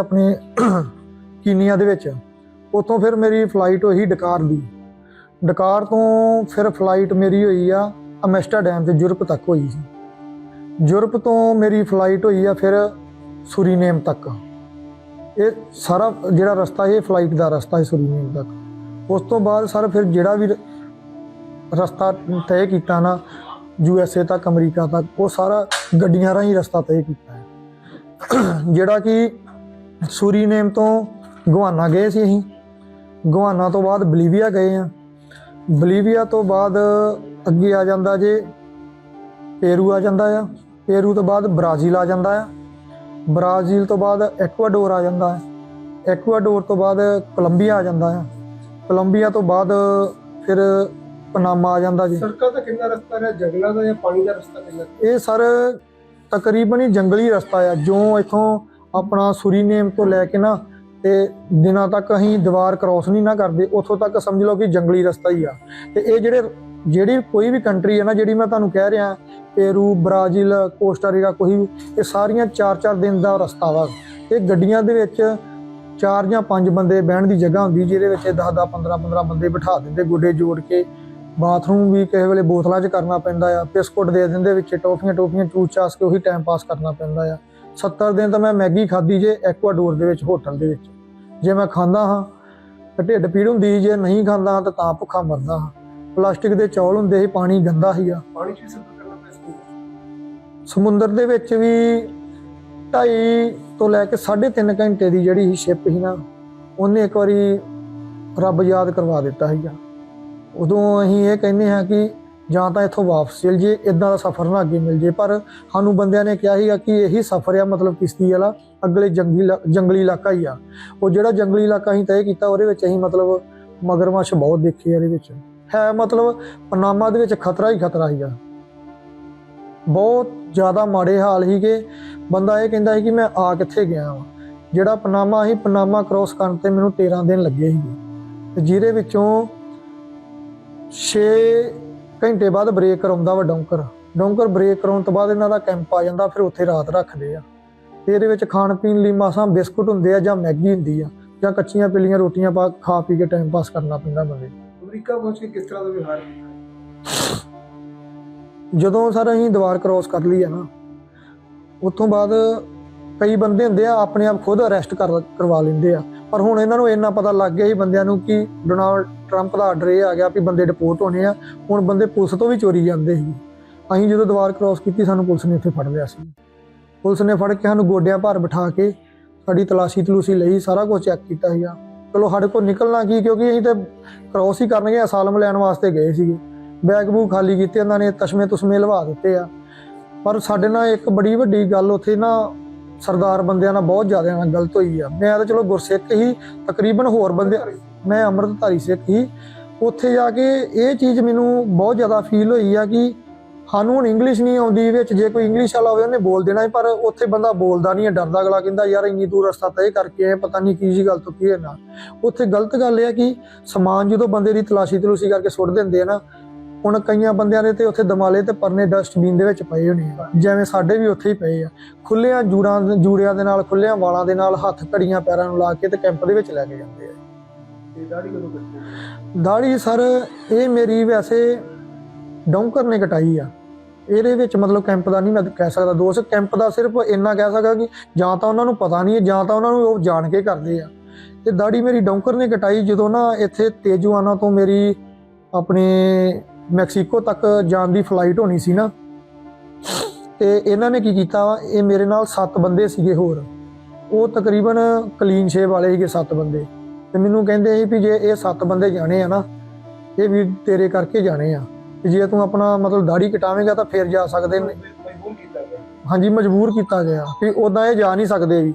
ਆਪਣੇ ਕੀਨੀਆ ਦੇ ਵਿੱਚ। ਉੱਥੋਂ ਫਿਰ ਮੇਰੀ ਫਲਾਈਟ ਹੋਈ ਡਕਾਰ ਦੀ। ਡਕਾਰ ਤੋਂ ਫਿਰ ਫਲਾਈਟ ਮੇਰੀ ਹੋਈ ਆ ਅਮਸਟਰਡਮ ਤੇ ਯੂਰਪ ਤੱਕ ਹੋਈ ਸੀ। ਯੂਰਪ ਤੋਂ ਮੇਰੀ ਫਲਾਈਟ ਹੋਈ ਆ ਫਿਰ ਸੁਰੀਨੇਮ ਤੱਕ। ਇਹ ਸਾਰਾ ਜਿਹੜਾ ਰਸਤਾ ਇਹ ਫਲਾਈਟ ਦਾ ਰਸਤਾ ਹੈ ਸੁਰੀਨੇਮ ਤੱਕ। ਉਸ ਤੋਂ ਬਾਅਦ ਸਰ ਫਿਰ ਜਿਹੜਾ ਵੀ ਰਸਤਾ ਤੈਅ ਕੀਤਾ ਨਾ, ਯੂ ਐਸ ਏ ਤੱਕ, ਅਮਰੀਕਾ ਤੱਕ, ਉਹ ਸਾਰਾ ਗੱਡੀਆਂ ਰਾਹੀਂ ਰਸਤਾ ਤੈਅ ਕੀਤਾ। ਹੈ ਜਿਹੜਾ ਕਿ ਸੁਰੀਨੇਮ ਤੋਂ ਗਵਾਨਾ ਗਏ ਸੀ ਅਸੀਂ। ਗਵਾਨਾ ਤੋਂ ਬਾਅਦ ਬਲੀਵੀਆ ਗਏ ਆ ਬਲੀਵੀਆ ਤੋਂ ਬਾਅਦ ਅੱਗੇ ਆ ਜਾਂਦਾ ਜੇ ਪੇਰੂ ਆ ਜਾਂਦਾ ਆ। ਪੇਰੂ ਤੋਂ ਬਾਅਦ ਬ੍ਰਾਜ਼ੀਲ ਆ ਜਾਂਦਾ ਆ। ਬ੍ਰਾਜ਼ੀਲ ਤੋਂ ਬਾਅਦ ਐਕਵਾਡੋਰ ਆ ਜਾਂਦਾ ਹੈ ਐਕਵਾਡੋਰ ਤੋਂ ਬਾਅਦ ਕੋਲੰਬੀਆ ਆ ਜਾਂਦਾ ਆ। ਕੋਲੰਬੀਆ ਤੋਂ ਬਾਅਦ ਫਿਰ ਪਨਾਮਾ ਆ ਜਾਂਦਾ ਜੀ। ਸੜਕਾਂ ਦਾ ਕਿੰਨਾ ਰਸਤਾ ਹੈ ਜੰਗਲਾਂ ਦਾ ਜਾਂ ਪਾਣੀ ਦਾ ਰਸਤਾ ਕਿੰਨਾ? ਇਹ ਸਰ ਤਕਰੀਬਨ ਹੀ ਜੰਗਲੀ ਰਸਤਾ ਆ। ਜੋ ਇਥੋਂ ਆਪਣਾ ਸੁਰੀਨੇਮ ਤੋਂ ਲੈ ਕੇ ਨਾ ਤੇ ਦਿਨਾਂ ਤੱਕ ਅਸੀਂ ਦੀਵਾਰ ਕ੍ਰਾਸ ਨਹੀਂ ਨਾ ਕਰਦੇ, ਉੱਥੋਂ ਤੱਕ ਸਮਝ ਲਓ ਕਿ ਜੰਗਲੀ ਰਸਤਾ ਹੀ ਆ। ਤੇ ਇਹ ਜਿਹੜੇ, ਜਿਹੜੀ ਕੋਈ ਵੀ ਕੰਟਰੀ ਹੈ ਨਾ, ਜਿਹੜੀ ਮੈਂ ਤੁਹਾਨੂੰ ਕਹਿ ਰਿਹਾ ਪੇਰੂ ਬ੍ਰਾਜ਼ੀਲ ਕੋਸਟਾਰੀਕਾ ਕੋਈ ਵੀ, ਇਹ ਸਾਰੀਆਂ 4-4 ਦਿਨ ਦਾ ਰਸਤਾ ਵਾ। ਇਹ ਗੱਡੀਆਂ ਦੇ ਵਿੱਚ ਚਾਰ ਜਾਂ ਪੰਜ ਬੰਦੇ ਬਹਿਣ ਦੀ ਜਗ੍ਹਾ ਹੁੰਦੀ, ਜਿਹਦੇ ਵਿੱਚ 10-10 15-15 ਬੰਦੇ ਬਿਠਾ ਦਿੰਦੇ, ਗੁੱਡੇ ਜੋੜ ਕੇ। ਬਾਥਰੂਮ ਵੀ ਕਿਸੇ ਵੇਲੇ ਬੋਤਲਾਂ 'ਚ ਕਰਨਾ ਪੈਂਦਾ ਆ, ਬਿਸਕੁਟ ਦੇ ਦਿੰਦੇ ਵਿੱਚ ਟੋਫੀਆਂ ਟੋਫੀਆਂ ਚੂਸ ਚਾਸ ਕੇ ਉਹੀ ਟਾਈਮ ਪਾਸ ਕਰਨਾ ਪੈਂਦਾ ਆ। 70 ਦਿਨ ਤਾਂ ਮੈਂ ਮੈਗੀ ਖਾਧੀ ਜੇ ਐਕਵਾਡੋਰ ਦੇ ਵਿੱਚ ਹੋਟਲ ਦੇ ਵਿੱਚ। ਜੇ ਮੈਂ ਖਾਂਦਾ ਹਾਂ ਤਾਂ ਢਿੱਡ ਪੀੜ ਹੁੰਦੀ ਜੇ ਨਹੀਂ ਖਾਂਦਾ ਤਾਂ ਤਾਂ ਭੁੱਖਾ ਮਰਦਾ ਹਾਂ। ਪਲਾਸਟਿਕ ਦੇ ਚੌਲ ਹੁੰਦੇ ਸੀ ਪਾਣੀ ਗੰਦਾ ਸੀਗਾ। ਪਾਣੀ ਚ ਸਫ਼ਰ ਕਰਨਾ ਸਮੁੰਦਰ ਦੇ ਵਿੱਚ ਵੀ 2.5 ਤੋਂ ਲੈ ਕੇ 3.5 ਘੰਟੇ ਦੀ ਜਿਹੜੀ ਸ਼ਿਪ ਸੀ ਨਾ ਉਹਨੇ ਇੱਕ ਵਾਰੀ ਰੱਬ ਯਾਦ ਕਰਵਾ ਦਿੱਤਾ ਸੀਗਾ। ਉਦੋਂ ਅਸੀਂ ਇਹ ਕਹਿੰਦੇ ਹਾਂ ਕਿ ਜਾਂ ਤਾਂ ਇੱਥੋਂ ਵਾਪਸ ਚਲ ਜੇ ਇਦਾਂ ਦਾ ਸਫ਼ਰ ਨਾ ਅੱਗੇ ਮਿਲ ਜੇ ਪਰ ਸਾਨੂੰ ਬੰਦਿਆਂ ਨੇ ਕਿਹਾ ਸੀਗਾ ਕਿ ਇਹੀ ਸਫ਼ਰ ਆ, ਮਤਲਬ ਕਿਸ਼ਤੀ ਵਾਲਾ, ਅਗਲੇ ਜੰਗਲੀ ਇਲਾ- ਜੰਗਲੀ ਇਲਾਕਾ ਹੀ ਆ। ਉਹ ਜਿਹੜਾ ਜੰਗਲੀ ਇਲਾਕਾ ਅਸੀਂ ਤੈਅ ਕੀਤਾ, ਉਹਦੇ ਵਿੱਚ ਅਸੀਂ ਮਤਲਬ ਮਗਰਮੱਛ ਬਹੁਤ ਦੇਖੇ ਇਹਦੇ ਵਿੱਚ। ਹੈ ਮਤਲਬ ਪਨਾਮਾ ਦੇ ਵਿੱਚ ਖਤਰਾ ਹੀ ਖਤਰਾ ਸੀਗਾ। ਬਹੁਤ ਜ਼ਿਆਦਾ ਮਾੜੇ ਹਾਲ ਸੀਗੇ। ਬੰਦਾ ਇਹ ਕਹਿੰਦਾ ਸੀ ਕਿ ਮੈਂ ਆ ਕਿੱਥੇ ਗਿਆ ਵਾਂ? ਜਿਹੜਾ ਪਨਾਮਾ ਸੀ, ਪਨਾਮਾ ਕ੍ਰੋਸ ਕਰਨ ਤੇ ਮੈਨੂੰ 13 ਦਿਨ ਲੱਗੇ ਸੀਗੇ। ਤੇ ਜਿਹਦੇ ਵਿੱਚੋਂ 6 ਘੰਟੇ ਬਾਅਦ ਬ੍ਰੇਕ ਕਰਾਉਂਦਾ ਵਾ ਡੌਂਕਰ। ਡੌਂਕਰ ਬ੍ਰੇਕ ਕਰਾਉਣ ਤੋਂ ਬਾਅਦ ਇਹਨਾਂ ਦਾ ਕੈਂਪ ਆ ਜਾਂਦਾ ਫਿਰ ਉੱਥੇ ਰਾਤ ਰੱਖਦੇ ਆ। ਇਹਦੇ ਵਿੱਚ ਖਾਣ ਪੀਣ ਲਈ ਮਾਸਾਂ ਬਿਸਕੁਟ ਹੁੰਦੇ ਆ ਜਾਂ ਮੈਗੀ ਹੁੰਦੀ ਆ ਜਾਂ ਕੱਚੀਆਂ ਪਿੱਲੀਆਂ ਰੋਟੀਆਂ ਪਾ ਖਾ ਪੀ ਕੇ ਟਾਈਮ ਪਾਸ ਕਰਨਾ ਪੈਂਦਾ ਬੰਦੇ। ਅਮਰੀਕਾ ਪਹੁੰਚ ਕੇ ਕਿਸ ਤਰ੍ਹਾਂ ਦਾ ਵਿਵਹਾਰ ਕੀਤਾ ਜਦੋਂ ਸਰ ਅਸੀਂ ਦੀਵਾਰ ਕ੍ਰੋਸ ਕਰ ਲਈ ਆ ਨਾ ਉੱਥੋਂ ਬਾਅਦ ਕਈ ਬੰਦੇ ਹੁੰਦੇ ਆ ਆਪਣੇ ਆਪ ਖੁਦ ਅਰੈਸਟ ਕਰ ਕਰਵਾ ਲੈਂਦੇ ਆ। ਪਰ ਹੁਣ ਇਹਨਾਂ ਨੂੰ ਇੰਨਾ ਪਤਾ ਲੱਗ ਗਿਆ ਸੀ ਬੰਦਿਆਂ ਨੂੰ ਕਿ ਡੋਨਾਲਡ ਟਰੰਪ ਦਾ ਆਰਡਰ ਇਹ ਆ ਗਿਆ ਵੀ ਬੰਦੇ ਡਿਪੋਰਟ ਹੋਣੇ ਆ। ਹੁਣ ਬੰਦੇ ਪੁਲਿਸ ਤੋਂ ਵੀ ਚੋਰੀ ਜਾਂਦੇ ਸੀ। ਅਸੀਂ ਜਦੋਂ ਦੀਵਾਰ ਕ੍ਰੋਸ ਕੀਤੀ, ਸਾਨੂੰ ਪੁਲਿਸ ਨੇ ਇੱਥੇ ਫੜ ਲਿਆ ਸੀ। ਪੁਲਿਸ ਨੇ ਫੜ ਕੇ ਸਾਨੂੰ ਗੋਡਿਆਂ ਭਾਰ ਬਿਠਾ ਕੇ ਸਾਡੀ ਤਲਾਸ਼ੀ ਤਲੂਸੀ ਲਈ, ਸਾਰਾ ਕੁਝ ਚੈੱਕ ਕੀਤਾ ਸੀਗਾ। ਚਲੋ ਸਾਡੇ ਕੋਲ ਨਿਕਲਣਾ ਕੀ, ਕਿਉਂਕਿ ਅਸੀਂ ਤਾਂ ਕ੍ਰੋਸ ਹੀ ਕਰਨਗੇ ਅਸਾਲਮ ਲੈਣ ਵਾਸਤੇ ਗਏ ਸੀਗੇ। ਬੈਗ ਬੂਗ ਖਾਲੀ ਕੀਤੇ ਉਹਨਾਂ ਨੇ ਤਸ਼ਮੇ ਤੁਸਮੇ ਲਵਾ ਦਿੱਤੇ ਆ। ਪਰ ਸਾਡੇ ਨਾਲ ਇੱਕ ਬੜੀ ਵੱਡੀ ਗੱਲ, ਉੱਥੇ ਨਾ ਸਰਦਾਰ ਬੰਦਿਆਂ ਨਾਲ ਬਹੁਤ ਜ਼ਿਆਦਾ ਨਾਲ ਗਲਤ ਹੋਈ ਆ। ਮੈਂ ਤਾਂ ਚਲੋ ਗੁਰਸਿੱਖ ਹੀ ਤਕਰੀਬਨ ਹੋਰ ਬੰਦੇ ਮੈਂ ਅੰਮ੍ਰਿਤਧਾਰੀ ਸਿੱਖ ਹੀ। ਉੱਥੇ ਜਾ ਕੇ ਇਹ ਚੀਜ਼ ਮੈਨੂੰ ਬਹੁਤ ਜ਼ਿਆਦਾ ਫੀਲ ਹੋਈ ਆ ਕਿ ਸਾਨੂੰ ਹੁਣ ਇੰਗਲਿਸ਼ ਨਹੀਂ ਆਉਂਦੀ ਵਿੱਚ। ਜੇ ਕੋਈ ਇੰਗਲਿਸ਼ ਵਾਲਾ ਹੋਵੇ ਉਹਨੇ ਬੋਲ ਦੇਣਾ ਸੀ, ਪਰ ਉੱਥੇ ਬੰਦਾ ਬੋਲਦਾ ਨਹੀਂ ਹੈ ਡਰਦਾ ਗਲਾ ਕਹਿੰਦਾ ਯਾਰ ਇੰਨੀ ਦੂਰ ਰਸਤਾ ਤੈਅ ਕਰਕੇ ਆਏ ਪਤਾ ਨਹੀਂ ਕੀ ਜੀ ਗੱਲ ਤੋਂ ਕੀ ਹੈ ਨਾ। ਉੱਥੇ ਗਲਤ ਗੱਲ ਇਹ ਆ ਕਿ ਸਮਾਨ ਜਦੋਂ ਬੰਦੇ ਦੀ ਤਲਾਸ਼ੀ ਤਲੂਸ਼ੀ ਕਰਕੇ ਸੁੱਟ ਦਿੰਦੇ ਆ ਨਾ ਹੁਣ ਕਈਆਂ ਬੰਦਿਆਂ ਦੇ ਤੇ ਉੱਥੇ ਦਮਾਲੇ ਤੇ ਪਰਨੇ ਡਸਟਬਿਨ ਦੇ ਵਿੱਚ ਪਏ ਹੋਣੇ ਆ। ਜਿਵੇਂ ਸਾਡੇ ਵੀ ਉੱਥੇ ਹੀ ਪਏ ਆ। ਖੁੱਲਿਆਂ ਜੂੜਾਂ ਜੂੜਿਆਂ ਦੇ ਨਾਲ ਖੁੱਲਿਆਂ ਵਾਲਾਂ ਦੇ ਨਾਲ ਹੱਥ ਘੜੀਆਂ ਪੈਰਾਂ ਨੂੰ ਲਾ ਕੇ ਤੇ ਕੈਂਪ ਦੇ ਵਿੱਚ ਲੈ ਕੇ ਜਾਂਦੇ ਆ। ਤੇ ਦਾੜੀ ਕਦੋਂ ਕੱਟਦੇ ਦਾੜੀ ਸਰ ਇਹ ਮੇਰੀ ਵੈਸੇ ਡੌਂਕਰ ਨੇ ਕਟਾਈ ਆ। ਇਹਦੇ ਵਿੱਚ ਮਤਲਬ ਕੈਂਪ ਦਾ ਨਹੀਂ ਮੈਂ ਕਹਿ ਸਕਦਾ ਦੋਸਤ ਕੈਂਪ ਦਾ ਸਿਰਫ ਇੰਨਾ ਕਹਿ ਸਕਦਾ ਕਿ ਜਾਂ ਤਾਂ ਉਹਨਾਂ ਨੂੰ ਪਤਾ ਨਹੀਂ ਹੈ ਜਾਂ ਤਾਂ ਉਹਨਾਂ ਨੂੰ ਉਹ ਜਾਣ ਕੇ ਕਰਦੇ ਆ। ਇਹ ਦਾੜੀ ਮੇਰੀ ਡੌਂਕਰ ਨੇ ਕਟਾਈ ਜਦੋਂ ਨਾ ਇੱਥੇ ਤੇਜੂਆਨਾ ਤੋਂ ਮੇਰੀ ਆਪਣੇ ਮੈਕਸੀਕੋ ਤੱਕ ਜਾਣ ਦੀ ਫਲਾਈਟ ਹੋਣੀ ਸੀ ਨਾ। ਤੇ ਇਹਨਾਂ ਨੇ ਕੀ ਕੀਤਾ ਵਾ, ਇਹ ਮੇਰੇ ਨਾਲ 7 ਬੰਦੇ ਸੀਗੇ ਹੋਰ। ਉਹ ਤਕਰੀਬਨ ਕਲੀਨ ਸ਼ੇਵ ਵਾਲੇ ਸੀਗੇ 7 ਬੰਦੇ। ਤੇ ਮੈਨੂੰ ਕਹਿੰਦੇ ਸੀ ਵੀ ਜੇ ਇਹ 7 ਬੰਦੇ ਜਾਣੇ ਆ ਨਾ ਇਹ ਵੀ ਤੇਰੇ ਕਰਕੇ ਜਾਣੇ ਆ। ਤੇ ਜੇ ਤੂੰ ਆਪਣਾ ਮਤਲਬ ਦਾੜੀ ਕਟਾਵੇਂਗਾ ਤਾਂ ਫਿਰ ਜਾ ਸਕਦੇ ਨੇ। ਹਾਂਜੀ ਮਜਬੂਰ ਕੀਤਾ ਗਿਆ। ਵੀ ਉਦਾਂ ਇਹ ਜਾ ਨਹੀਂ ਸਕਦੇ ਵੀ।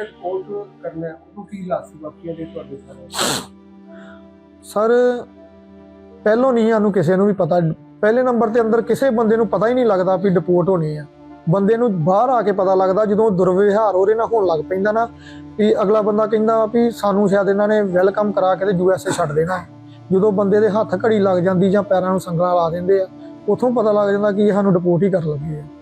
ਉਹ ਰਿਪੋਰਟ ਕਰਨਾ ਹੈ, ਉਹਨੂੰ ਕੀ ਲਾਸੀ ਬਾਕੀਆਂ ਦੇ ਤੁਹਾਡੇ ਸਾਹਮਣੇ ਸਰ ਪਹਿਲੋਂ ਨਹੀਂ ਸਾਨੂੰ ਕਿਸੇ ਨੂੰ ਵੀ ਪਤਾ। ਪਹਿਲੇ ਨੰਬਰ ਤੇ ਅੰਦਰ ਕਿਸੇ ਬੰਦੇ ਨੂੰ ਪਤਾ ਹੀ ਨਹੀਂ ਲੱਗਦਾ ਵੀ ਡਿਪੋਰਟ ਹੋਣੀ ਆ। ਬੰਦੇ ਨੂੰ ਬਾਹਰ ਆ ਕੇ ਪਤਾ ਲੱਗਦਾ ਜਦੋਂ ਦੁਰਵਿਵਹਾਰ ਉਹਦੇ ਨਾਲ ਹੋਣ ਲੱਗ ਪੈਂਦਾ ਨਾ ਵੀ ਅਗਲਾ ਬੰਦਾ ਕਹਿੰਦਾ ਵੀ ਸਾਨੂੰ ਸ਼ਾਇਦ ਇਹਨਾਂ ਨੇ ਵੈਲਕਮ ਕਰਾ ਕੇ ਤੇ ਯੂਐਸਏ ਛੱਡ ਦੇਣਾ। ਹੈ। ਜਦੋਂ ਬੰਦੇ ਦੇ ਹੱਥ ਘੜੀ ਲੱਗ ਜਾਂਦੀ ਜਾਂ ਪੈਰਾਂ ਨੂੰ ਸੰਗਲਾਂ ਲਾ ਦਿੰਦੇ ਆ ਉਥੋਂ ਪਤਾ ਲੱਗ ਜਾਂਦਾ ਕਿ ਇਹ ਸਾਨੂੰ ਡਿਪੋਰਟ ਹੀ ਕਰ ਲੱਗੇ ਆ।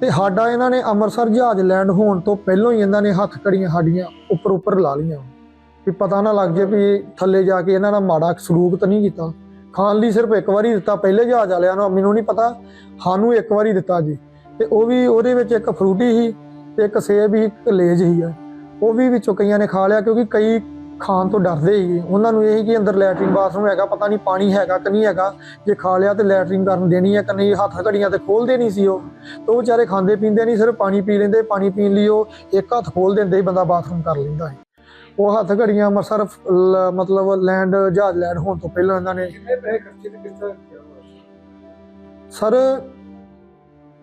ਤੇ ਸਾਡਾ ਇਹਨਾਂ ਨੇ ਅੰਮ੍ਰਿਤਸਰ ਜਹਾਜ਼ ਲੈਂਡ ਹੋਣ ਤੋਂ ਪਹਿਲਾਂ ਹੀ ਇਹਨਾਂ ਨੇ ਹੱਥ ਕੜੀਆਂ ਸਾਡੀਆਂ ਉੱਪਰ ਉੱਪਰ ਲਾ ਲਈਆਂ। ਵੀ ਪਤਾ ਨਾ ਲੱਗ ਜੇ ਵੀ ਥੱਲੇ ਜਾ ਕੇ ਇਹਨਾਂ ਦਾ ਮਾੜਾ ਸਲੂਕ ਤਾਂ ਨਹੀਂ ਕੀਤਾ। ਖਾਣ ਲਈ ਸਿਰਫ ਇੱਕ ਵਾਰੀ ਦਿੱਤਾ, ਪਹਿਲੇ ਜਹਾਜ਼ ਵਾਲਿਆਂ ਨੂੰ, ਮੈਨੂੰ ਨਹੀਂ ਪਤਾ। ਸਾਨੂੰ ਇੱਕ ਵਾਰੀ ਦਿੱਤਾ ਜੀ। ਤੇ ਉਹ ਵੀ ਉਹਦੇ ਵਿੱਚ ਇੱਕ ਫਰੂਟੀ ਸੀ ਤੇ ਇੱਕ ਸੇਬ ਹੀ ਇੱਕ ਲੇਜ ਸੀ। ਆ ਉਹ ਵੀ ਵਿੱਚੋਂ ਕਈਆਂ ਨੇ ਖਾ ਲਿਆ ਕਿਉਂਕਿ ਕਈ ਖਾਣ ਤੋਂ ਡਰਦੇ ਸੀਗੇ ਉਹਨਾਂ ਨੂੰ ਇਹ ਸੀ ਕਿ ਅੰਦਰ ਲੈਟਰਿੰਗ ਬਾਥਰੂਮ ਹੈਗਾ ਪਤਾ ਨਹੀਂ ਪਾਣੀ ਹੈਗਾ ਕਿ ਨਹੀਂ ਹੈਗਾ। ਜੇ ਖਾ ਲਿਆ ਤੇ ਲੈਟਰਿੰਗ ਕਰਨ ਦੇਣੀ ਹੈ ਕਿ ਨਹੀਂ ਹੱਥ ਘੜੀਆਂ ਤੇ ਖੋਲਦੇ ਨਹੀਂ ਸੀ ਉਹ। ਤੇ ਵਿਚਾਰੇ ਖਾਂਦੇ ਪੀਂਦੇ ਨਹੀਂ ਸਿਰਫ ਪਾਣੀ ਪੀ ਲੈਂਦੇ ਪਾਣੀ ਪੀਣ ਲਈ ਉਹ ਇੱਕ ਹੱਥ ਖੋਲ ਦਿੰਦੇ ਹੀ ਬੰਦਾ ਬਾਥਰੂਮ ਕਰ ਲੈਂਦਾ ਹੈ ਉਹ ਹੱਥ ਘੜੀਆਂ ਅੰਮ੍ਰਿਤਸਰ ਮਤਲਬ ਲੈਂਡ ਜਹਾਜ਼ ਲੈਂਡ ਹੋਣ ਤੋਂ ਪਹਿਲਾਂ ਇਹਨਾਂ ਨੇ ਕਿੰਨੇ ਪੈਸੇ ਖਰਚੇ ਤੇ ਕਿਸ ਤਰ੍ਹਾਂ? ਸਰ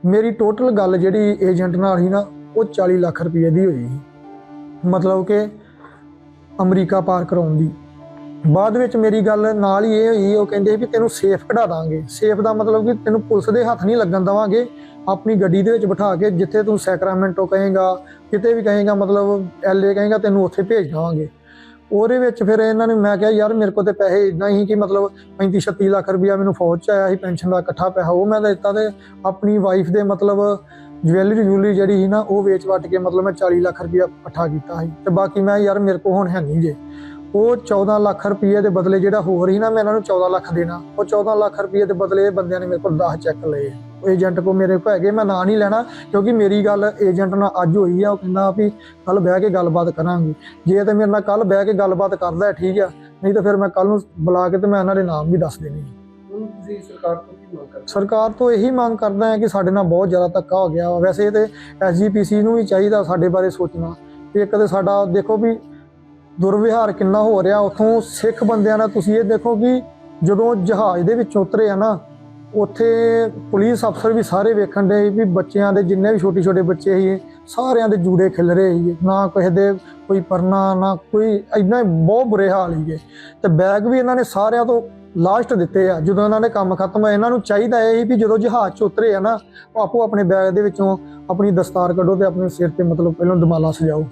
ਮੇਰੀ ਟੋਟਲ ਗੱਲ ਜਿਹੜੀ ਏਜੰਟ ਨਾਲ ਸੀ ਨਾ ਉਹ 40 ਲੱਖ ਰੁਪਏ ਦੀ ਹੋਈ ਸੀ। ਮਤਲਬ ਕਿ ਅਮਰੀਕਾ ਪਾਰ ਕਰਾਉਣ ਦੀ। ਬਾਅਦ ਵਿੱਚ ਮੇਰੀ ਗੱਲ ਨਾਲ ਹੀ ਇਹ ਹੋਈ, ਉਹ ਕਹਿੰਦੇ ਵੀ ਤੈਨੂੰ ਸੇਫ ਕਢਾ ਦਾਂਗੇ। ਸੇਫ ਦਾ ਮਤਲਬ ਕਿ ਤੈਨੂੰ ਪੁਲਿਸ ਦੇ ਹੱਥ ਨਹੀਂ ਲੱਗਣ ਦਵਾਂਗੇ। ਆਪਣੀ ਗੱਡੀ ਦੇ ਵਿੱਚ ਬਿਠਾ ਕੇ ਜਿੱਥੇ ਤੂੰ ਸੈਕਰਾਮੈਂਟੋ ਕਹੇਗਾ, ਕਿਤੇ ਵੀ ਕਹੇਗਾ, ਮਤਲਬ ਐਲਏ ਕਹੇਗਾ, ਤੈਨੂੰ ਉੱਥੇ ਭੇਜ ਦਵਾਂਗੇ। ਉਹਦੇ ਵਿੱਚ ਫਿਰ ਇਹਨਾਂ ਨੇ ਮੈਂ ਕਿਹਾ, ਯਾਰ ਮੇਰੇ ਕੋਲ ਤੇ ਪੈਸੇ ਇਦਾਂ ਹੀ ਕਿ ਮਤਲਬ 35 36 ਲੱਖ ਰੁਪਇਆ ਮੈਨੂੰ ਫੌਜ ਚ ਆਇਆ ਸੀ, ਪੈਨਸ਼ਨ ਦਾ ਇਕੱਠਾ ਪੈਸਾ ਉਹ ਮੈਂ ਦਿੱਤਾ ਤੇ ਆਪਣੀ ਵਾਈਫ ਦੇ ਮਤਲਬ ਜਵੈਲਰੀ ਜੂਲੀ ਜਿਹੜੀ ਸੀ ਨਾ, ਉਹ ਵੇਚ ਵਟ ਕੇ ਮਤਲਬ ਮੈਂ 40 ਲੱਖ ਰੁਪਇਆ ਇਕੱਠਾ ਕੀਤਾ ਸੀ। ਤੇ ਬਾਕੀ ਮੈਂ ਯਾਰ ਮੇਰੇ ਕੋਲ ਹੁਣ ਹੈ ਨਹੀਂ ਜੇ। ਉਹ 14 ਲੱਖ ਰੁਪਏ ਦੇ ਬਦਲੇ ਜਿਹੜਾ ਹੋਰ ਸੀ ਨਾ, ਮੈਂ ਇਹਨਾਂ ਨੂੰ 14 ਲੱਖ ਦੇਣਾ। ਉਹ 14 ਲੱਖ ਰੁਪਏ ਦੇ ਬਦਲੇ ਇਹ ਬੰਦਿਆਂ ਨੇ ਮੇਰੇ ਕੋਲ 10 ਚੈੱਕ ਲਏ। ਉਹ ਏਜੰਟ ਕੋ ਮੇਰੇ ਕੋਲ ਹੈਗੇ ਮੈਂ ਨਾਂ ਨਹੀਂ ਲੈਣਾ, ਕਿਉਂਕਿ ਮੇਰੀ ਗੱਲ ਏਜੰਟ ਨਾਲ ਅੱਜ ਹੋਈ ਆ, ਉਹ ਕਹਿੰਦਾ ਵੀ ਕੱਲ ਬਹਿ ਕੇ ਗੱਲਬਾਤ ਕਰਾਂਗੇ। ਜੇ ਤੇ ਮੇਰੇ ਨਾਲ ਕੱਲ ਬਹਿ ਕੇ ਗੱਲਬਾਤ ਕਰਦਾ, ਠੀਕ ਆ। ਨਹੀਂ ਤਾਂ ਫਿਰ ਮੈਂ ਕੱਲ ਨੂੰ ਬੁਲਾ ਕੇ ਤੇ ਮੈਂ ਇਹਨਾਂ ਦੇ ਨਾਮ ਵੀ ਦੱਸ ਦੇਣੇ। ਹੁਣ ਤੁਸੀਂ ਸਰਕਾਰ ਤੋਂ ਮੰਗ ਕਰਦੇ ਸਰਕਾਰ ਤੋਂ ਇਹੀ ਮੰਗ ਕਰਦਾ ਹੈ ਕਿ ਸਾਡੇ ਨਾਲ ਬਹੁਤ ਜ਼ਿਆਦਾ ਧੱਕਾ ਹੋ ਗਿਆ ਵਾ। ਵੈਸੇ ਤੇ ਐਸਜੀਪੀਸੀ ਨੂੰ ਵੀ ਚਾਹੀਦਾ ਸਾਡੇ ਬਾਰੇ ਸੋਚਣਾ। ਕਿ ਇੱਕ ਤੇ ਸਾਡਾ ਦੇਖੋ ਵੀ ਦੁਰਵਿਹਾਰ ਕਿੰਨਾ ਹੋ ਰਿਹਾ। ਉੱਥੋਂ ਸਿੱਖ ਬੰਦਿਆਂ ਨਾਲ ਤੁਸੀਂ ਇਹ ਦੇਖੋ ਕਿ ਜਦੋਂ ਜਹਾਜ਼ ਦੇ ਵਿੱਚ ਉਤਰੇ ਆ ਨਾ, ਉੱਥੇ ਪੁਲਿਸ ਅਫਸਰ ਵੀ ਸਾਰੇ ਵੇਖਣ ਦੇ ਵੀ ਬੱਚਿਆਂ ਦੇ ਜਿੰਨੇ ਵੀ ਛੋਟੇ ਛੋਟੇ ਬੱਚੇ ਸੀ ਸਾਰਿਆਂ ਦੇ ਜੂੜੇ ਖਿਲ ਰਹੇ ਸੀ ਨਾ ਕਿਸੇ ਦੇ ਕੋਈ ਪਰਨਾ ਨਾ ਕੋਈ ਇਦਾਂ ਬਹੁਤ ਬੁਰੇ ਹਾਲ ਸੀਗੇ। ਤੇ ਬੈਗ ਵੀ ਇਹਨਾਂ ਨੇ ਸਾਰਿਆਂ ਤੋਂ ਲਾਸਟ ਦਿੱਤੇ ਆ। ਜਦੋਂ ਇਹਨਾਂ ਨੇ ਕੰਮ ਖਤਮ ਹੋਇਆ ਇਹਨਾਂ ਨੂੰ ਚਾਹੀਦਾ ਇਹ ਵੀ ਜਦੋਂ ਜਹਾਜ਼ 'ਚ ਉਤਰੇ ਆ ਨਾ, ਉਹ ਆਪੋ ਆਪਣੇ ਬੈਗ ਦੇ ਵਿੱਚੋਂ ਆਪਣੀ ਦਸਤਾਰ ਕੱਢੋ ਤੇ ਆਪਣੇ ਸਿਰ ਤੇ ਮਤਲਬ ਪਹਿਲਾਂ ਦਮਾਲਾ ਸਜਾਓ।